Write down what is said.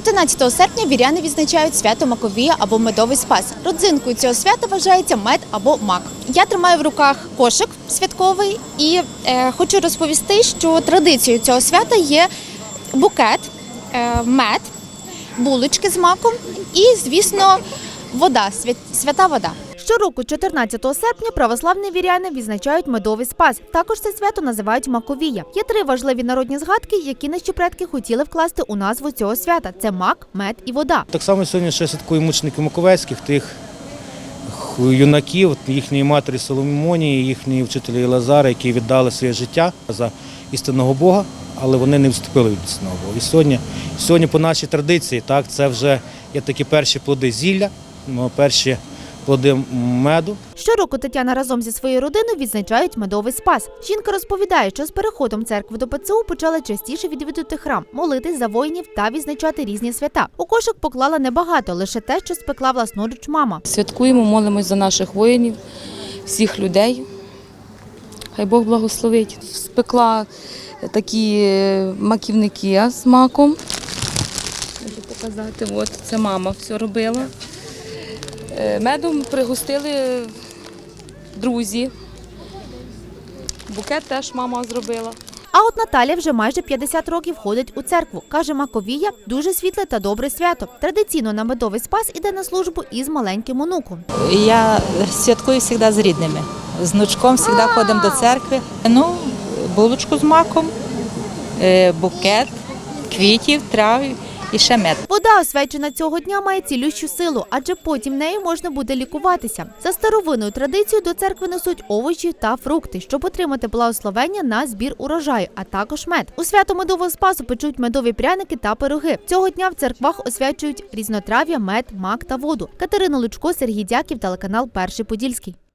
14 серпня віряни відзначають свято Маковія або медовий спас. Родзинкою цього свята вважається мед або мак. Я тримаю в руках кошик святковий і е, хочу розповісти, що традицією цього свята є букет, е, мед, булочки з маком і, звісно, вода, свят- свята вода. Щороку, 14 серпня, православні віряни відзначають медовий спас. Також це свято називають Маковія. Є три важливі народні згадки, які наші предки хотіли вкласти у назву цього свята: це мак, мед і вода. Так само сьогодні ще святкуємо мучеників Маковецьких, тих юнаків, їхньої матері Соломонії, їхньої вчителі Лазара, які віддали своє життя за істинного Бога, але вони не вступили від істинного Бога. І сьогодні, сьогодні по нашій традиції, так, це вже є такі перші плоди зілля, ну, перші плоди меду. Щороку Тетяна разом зі своєю родиною відзначають медовий спас. Жінка розповідає, що з переходом церкви до ПЦУ почала частіше відвідувати храм, молитись за воїнів та відзначати різні свята. У кошик поклала небагато, лише те, що спекла власноруч мама. Святкуємо, молимось за наших воїнів, всіх людей. Хай Бог благословить. Спекла такі маківники з маком. Можу показати, от це мама все робила. Е, Медом пригостили друзі. Букет теж мама зробила. А от Наталя вже майже 50 років ходить у церкву. Каже, Маковія дуже світле та добре свято. Традиційно на медовий спас іде на службу із маленьким онуком. Я святкую завжди з рідними. З внучком завжди ходимо до церкви. Ну, булочку з маком, е, букет, квітів, трав і ще мед. Вода, освячена цього дня, має цілющу силу, адже потім нею можна буде лікуватися. За старовинною традицією до церкви несуть овочі та фрукти, щоб отримати благословення на збір урожаю, а також мед. У свято медового спасу печуть медові пряники та пироги. Цього дня в церквах освячують різнотрав'я, мед, мак та воду. Катерина Лучко, Сергій Дяків, телеканал Перший Подільський.